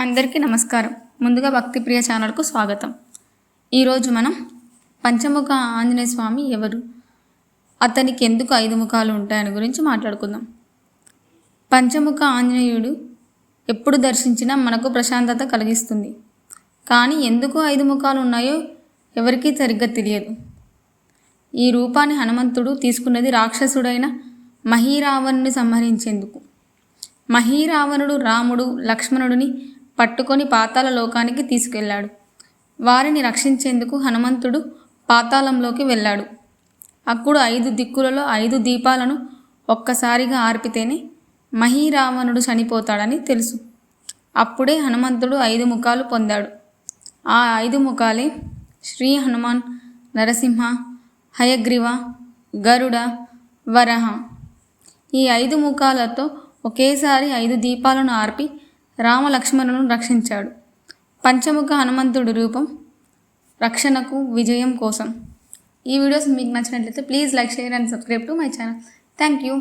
అందరికీ నమస్కారం. ముందుగా భక్తి ప్రియ ఛానల్కు స్వాగతం. ఈరోజు మనం పంచముఖ ఆంజనేయ స్వామి ఎవరు? అతనికి ఎందుకు ఐదు ముఖాలు ఉంటాయని గురించి మాట్లాడుకుందాం. పంచముఖ ఆంజనేయుడు ఎప్పుడు దర్శించినా మనకు ప్రశాంతత కలిగిస్తుంది. కానీ ఎందుకు ఐదు ముఖాలు ఉన్నాయో ఎవరికీ సరిగ్గా తెలియదు. ఈ రూపాన్ని హనుమంతుడు తీసుకున్నది రాక్షసుడైన మహీరావణుని సంహరించేందుకు. మహీరావణుడు రాముడు లక్ష్మణుడిని పట్టుకొని పాతాల లోకానికి తీసుకెళ్ళాడు. వారిని రక్షించేందుకు హనుమంతుడు పాతాళంలోకి వెళ్ళాడు. అప్పుడు ఐదు దిక్కులలో ఐదు దీపాలను ఒక్కసారిగా ఆర్పితేనే మహీరావణుడు చనిపోతాడని తెలుసు. అప్పుడే హనుమంతుడు ఐదు ముఖాలు పొందాడు. ఆ ఐదు ముఖాలే శ్రీ హనుమాన్ నరసింహ హయగ్రీవ గరుడ వరహ. ఈ ఐదు ముఖాలతో ఒకేసారి ఐదు దీపాలను ఆర్పి రామలక్ష్మణులను రక్షించాడు. పంచముఖ హనుమంతుడి రూపం రక్షణకు విజయం కోసం. ఈ వీడియోస్ మీకు నచ్చినట్లయితే please like share and subscribe to my channel. Thank you.